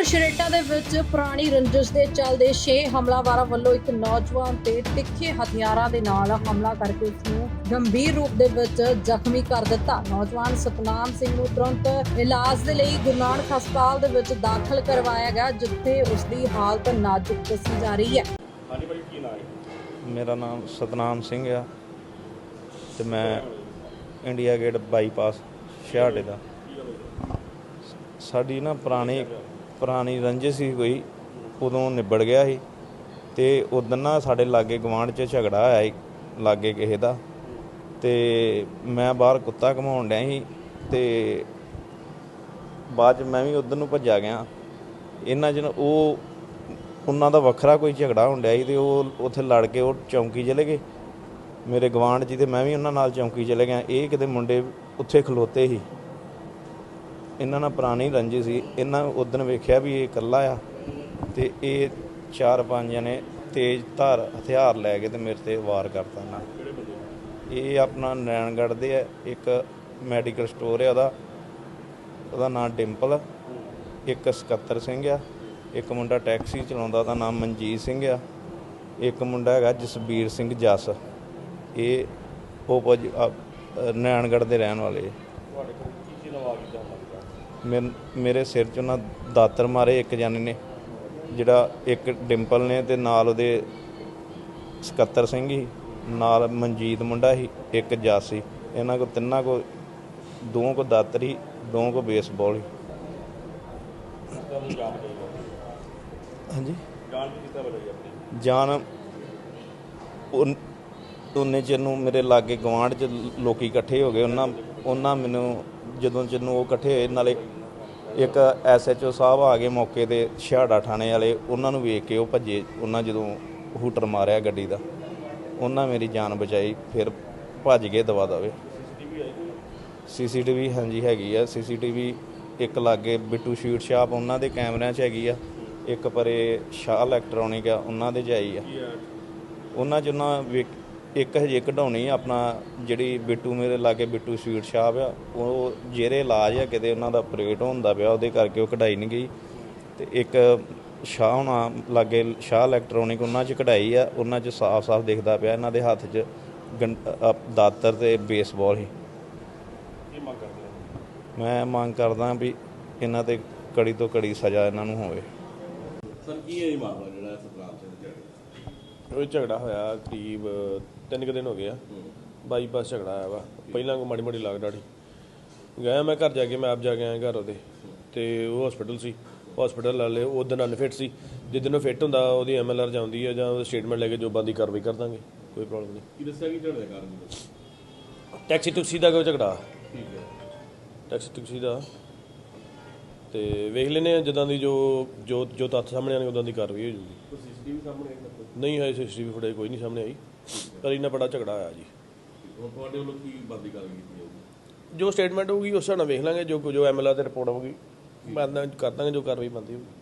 ਸ਼ਰੇਟਾ ਦੇ ਵਿੱਚ ਪੁਰਾਣੀ ਰੰਜਿਸ਼ ਦੇ ਚੱਲਦੇ 6 ਹਮਲਾਵਰਾਂ ਵੱਲੋਂ ਇੱਕ ਨੌਜਵਾਨ ਤੇ ਤਿੱਖੇ ਹਥਿਆਰਾਂ ਦੇ ਨਾਲ ਹਮਲਾ ਕਰਕੇ ਉਸ ਨੂੰ ਗੰਭੀਰ ਰੂਪ ਦੇ ਵਿੱਚ ਜ਼ਖਮੀ ਕਰ ਦਿੱਤਾ। ਨੌਜਵਾਨ ਸਤਨਾਮ ਸਿੰਘ ਨੂੰ ਤੁਰੰਤ ਇਲਾਜ ਦੇ ਲਈ ਗੁਰੂ ਨਾਨਕ ਹਸਪਤਾਲ ਦੇ ਵਿੱਚ ਦਾਖਲ ਕਰਵਾਇਆ ਗਿਆ ਜਿੱਥੇ ਉਸ ਦੀ ਹਾਲਤ ਨਾਜ਼ੁਕ ਦੱਸੀ ਜਾ ਰਹੀ ਹੈ। ਹਾਂਜੀ ਭਾਈ ਕੀ ਨਾਮ ਹੈ? ਮੇਰਾ ਨਾਮ ਸਤਨਾਮ ਸਿੰਘ ਆ ਤੇ ਮੈਂ ਇੰਡੀਆ ਗੇਟ ਬਾਈਪਾਸ ਛਿਆਟੇ ਦਾ। ਸਾਡੀ ਨਾ ਪੁਰਾਣੀ ਪੁਰਾਣੀ ਰੰਜਿਸ਼ ਸੀ ਕੋਈ, ਉਦੋਂ ਨਿਬੜ ਗਿਆ ਸੀ ਤੇ ਉਦੋਂ ਨਾ ਸਾਡੇ ਲਾਗੇ ਗਵਾਂਢ 'ਚ ਝਗੜਾ ਹੋਇਆ ਸੀ, ਲਾਗੇ ਕਿਸੇ ਦਾ ਤੇ ਮੈਂ ਬਾਹਰ ਕੁੱਤਾ ਘਮਾਉਣ ਡਿਆ ਸੀ ਤੇ ਬਾਅਦ 'ਚ ਮੈਂ ਵੀ ਉਧਰ ਨੂੰ ਭੱਜਾ ਗਿਆ। ਇਹਨਾਂ ਜਨ ਉਹ, ਉਹਨਾਂ ਦਾ ਵੱਖਰਾ ਕੋਈ ਝਗੜਾ ਹੁੰਦਿਆ ਸੀ ਤੇ ਉਹ ਉੱਥੇ ਲੜ ਕੇ ਉਹ ਚੌਂਕੀ ਚਲੇ ਗਏ। ਮੇਰੇ ਗਵਾਂਢ ਜੀ ਤੇ ਮੈਂ ਵੀ ਉਹਨਾਂ ਨਾਲ ਚੌਂਕੀ ਚਲੇ ਗਿਆ। ਇਹ ਕਿਤੇ ਮੁੰਡੇ ਉੱਥੇ ਖਲੋਤੇ ਸੀ। ਇਹਨਾਂ ਨਾਲ ਪੁਰਾਣੀ ਰੰਜੀ ਸੀ, ਇਹਨਾਂ ਉਦੋਂ ਵੇਖਿਆ ਵੀ ਇਹ ਇਕੱਲਾ ਆ ਤੇ ਇਹ ਚਾਰ ਪੰਜ ਜਣੇ ਤੇਜ਼ ਧਾਰ, ਹਥਿਆਰ ਲੈ ਕੇ ਤੇ ਮੇਰੇ ਤੇ ਵਾਰ ਕਰਤਾ ਇਹਨਾਂ ਇਹ ਆਪਣਾ ਨੈਣਗੜ੍ਹ ਦੇ ਆ, ਇੱਕ ਮੈਡੀਕਲ ਸਟੋਰ ਹੈ ਉਹਦਾ। ਉਹਦਾ ਨਾਮ ਡਿੰਪਲ ਇੱਕ ਸਕੱਤਰ ਸਿੰਘ ਆ, ਇੱਕ ਮੁੰਡਾ ਟੈਕਸੀ ਚਲਾਉਂਦਾ, ਉਹਦਾ ਨਾਮ ਮਨਜੀਤ ਸਿੰਘ ਆ, ਇੱਕ ਮੁੰਡਾ ਹੈਗਾ ਜਸਬੀਰ ਸਿੰਘ ਜੱਸ। ਇਹ ਉਹ ਨੈਣਗੜ੍ਹ ਦੇ ਰਹਿਣ ਵਾਲੇ ਤੁਹਾਡੇ ਕੋਲ ਕੀ ਕੀ ਨਵਾਂ ਕੀਤਾ ਹੁੰਦਾ ਮੇਰ- ਮੇਰੇ ਸਿਰ 'ਚ ਉਹਨਾਂ ਦਾਤਰ ਮਾਰੇ ਇੱਕ ਜਾਨੇ ਨੇ, ਜਿਹੜਾ ਇੱਕ ਡਿੰਪਲ ਨੇ ਤੇ ਨਾਲ ਉਹਦੇ ਸਕੱਤਰ ਸਿੰਘ ਸੀ, ਨਾਲ ਮਨਜੀਤ ਮੁੰਡਾ ਸੀ, ਇੱਕ ਜੱਸ ਸੀ। ਇਹਨਾਂ ਕੋ ਤਿੰਨਾਂ ਕੋ ਦੋ ਕੋ ਦਾਤਰ ਸੀ ਦੋ ਕੋ ਬੇਸਬਾਲ ਹੀ ਹਾਂਜੀ? ਜਾਣ ਵੀ ਕੀਤਾ ਬਜਾਈ ਆਪਣੀ? ਜਾਨ ਉਨ- ਚਿਰ ਨੂੰ ਮੇਰੇ ਲਾਗੇ ਗਵਾਂਢ ਚ ਲੋਕੀ ਇਕੱਠੇ ਹੋ ਗਏ, ਉਹਨਾਂ ਉਹਨਾਂ ਮੈਨੂੰ ਜਦੋਂ ਚਿਰ ਨੂੰ ਉਹ ਇਕੱਠੇ ਹੋਏ ਨਾਲੇ ਇੱਕ ਐਸਐਚਓ ਸਾਹਿਬ ਆ ਗਏ ਮੌਕੇ ਤੇ ਛਿਆੜਾ ਥਾਣੇ ਵਾਲੇ ਉਹਨਾਂ ਨੂੰ ਵੇਖ ਕੇ ਉਹ ਭੱਜੇ ਉਹਨਾਂ ਜਦੋਂ ਹੂਟਰ ਮਾਰਿਆ ਗੱਡੀ ਦਾ ਉਹਨਾਂ ਮੇਰੀ ਜਾਨ ਬਚਾਈ ਫਿਰ ਭੱਜ ਗਏ ਦਵਾ ਦਵੇ। ਸੀਸੀਟੀਵੀ ਹਾਂਜੀ ਹੈਗੀ ਆ ਸੀਸੀਟੀਵੀ ਇੱਕ ਲਾਗੇ ਬਿੱਟੂ ਸ਼ੀਟ ਸ਼ਾਪ ਉਹਨਾਂ ਦੇ ਕੈਮਰਿਆਂ 'ਚ ਹੈਗੀ ਆ ਇੱਕ ਪਰੇ ਸ਼ਾਹ ਇਲੈਕਟ੍ਰੋਨਿਕ ਆ ਉਹਨਾਂ ਦੇ ਆਈ ਆ? ਉਹਨਾਂ 'ਚ ਉਹਨਾਂ ਵੇਖ- ਇੱਕ ਹਜੇ ਕਢਾਉਣੀ ਆ ਆਪਣਾ ਜਿਹੜੀ ਬਿੱਟੂ ਮੇਰੇ ਲਾਗੇ ਬਿੱਟੂ ਸਵੀਟ ਸ਼ਾਪ ਆ ਉਹ ਜਿਹੜੇ ਇਲਾਜ ਆ ਕਿਤੇ ਉਹਨਾਂ ਦਾ ਆਪਰੇਟ ਹੁੰਦਾ ਪਿਆ ਉਹਦੇ ਕਰਕੇ ਉਹ ਕਢਾਈ ਨਹੀਂ ਗਈ। ਤੇ ਇੱਕ ਸ਼ਾਹ ਹੋਣਾ ਲਾਗੇ ਸ਼ਾਹ ਇਲੈਕਟ੍ਰੋਨਿਕ ਉਹਨਾਂ 'ਚ ਕਢਾਈ ਆ ਉਹਨਾਂ 'ਚ ਸਾਫ਼-ਸਾਫ਼ ਦਿਖਦਾ ਪਿਆ ਇਹਨਾਂ ਦੇ ਹੱਥ 'ਚ ਗੰ- ਅ, ਦਾਤਰ ਤੇ ਬੇਸਬਾਲ ਹੋ। ਮੈਂ ਮੰਗ ਕਰਦਾ ਵੀ ਇਹਨਾਂ ਤੇ ਕੜੀ ਤੋਂ ਕੜੀ ਸਜ਼ਾ ਇਹਨਾਂ ਨੂੰ ਹੋਵੇ। ਸਰ ਕੀ ਹੈ ਇਹ ਮਾਮਲਾ ਜਿਹੜਾ ਸਤਨਾਮ ਸਿੰਘ ਝਗੜਾ ਹੋਇਆ ਕਰੀਬ ਤਿੰਨ ਕੁ ਦਿਨ ਹੋ ਗਏ ਆ। ਬਾਈਪਾਸ ਝਗੜਾ ਆਇਆ ਵਾ। ਪਹਿਲਾਂ ਕੋ ਮਾੜੀ ਮਾੜੀ ਲਾਗ ਡਾੜੀ। ਗਿਆ ਮੈਂ ਘਰ ਜਾ ਕੇ ਮੈਂ ਆਪ ਜਾ ਕੇ ਆਇਆ ਘਰ ਉਹਦੇ। ਤੇ ਉਹ ਹਸਪੀਟਲ ਸੀ। ਹਸਪੀਟਲ ਵਾਲੇ ਉਹ ਦਿਨ ਅਨਫਿਟ ਸੀ। ਜਿੱਦਨ ਉਹ ਫਿੱਟ ਹੁੰਦਾ ਉਹਦੀ ਐਮਐਲਆਰ ਜਾਂਦੀ ਹੈ ਜਾਂ ਉਹਦਾ ਸਟੇਟਮੈਂਟ ਲੈ ਕੇ ਜੋ ਬੰਦੀ ਕਾਰਵਾਈ ਕਰ ਦਾਂਗੇ। ਕੋਈ ਪ੍ਰੋਬਲਮ ਨਹੀਂ। ਕੀ ਦੱਸਿਆ ਕਿ ਝਗੜੇ ਦਾ ਕਾਰਨ? ਟੈਕਸੀ ਟੁਕਸੀ ਦਾ ਕੋਈ ਝਗੜਾ। ਠੀਕ ਹੈ। ਟੈਕਸੀ ਟੁਕਸੀ ਦਾ ਤੇ ਵੇਖ ਲੈਨੇ ਆ ਜਿੱਦਾਂ ਦੀ ਜੋ ਜੋ ਜੋ ਤੱਥ ਸਾਹਮਣੇ ਆਣਗੇ ਉਦਾਂ ਦੀ ਕਾਰਵਾਈ ਹੋ ਜੂਗੀ ਕੋਈ ਸੀਸੀਟੀਵੀ ਸਾਹਮਣੇ ਆਈ? ਨਹੀਂ ਹੈ ਸੀਸੀਟੀਵੀ ਫੁਟੇਜ ਕੋਈ ਨਹੀਂ ਸਾਹਮਣੇ ਆਈ। ਪਰ ਇੰਨਾ ਬੜਾ ਝਗੜਾ ਆਇਆ ਜੀ। ਹੁਣ ਤੁਹਾਡੇ ਵੱਲੋਂ ਕੀ ਬੰਦੀ ਕਾਰਵਾਈ ਕੀਤੀ ਜਾਊਗੀ? ਜੋ ਸਟੇਟਮੈਂਟ ਹੋਊਗੀ ਉਸ ਹਿਸਾਬ ਨਾਲ ਵੇਖ ਲਾਂਗੇ ਜੋ ਜੋ ਐਮਐਲਆਰ ਤੇ ਰਿਪੋਰਟ ਹੋਊਗੀ। ਮੈਂ ਕਰ ਦਾਂਗੇ ਜੋ ਕਾਰਵਾਈ ਬਣਦੀ ਹੋਊਗੀ।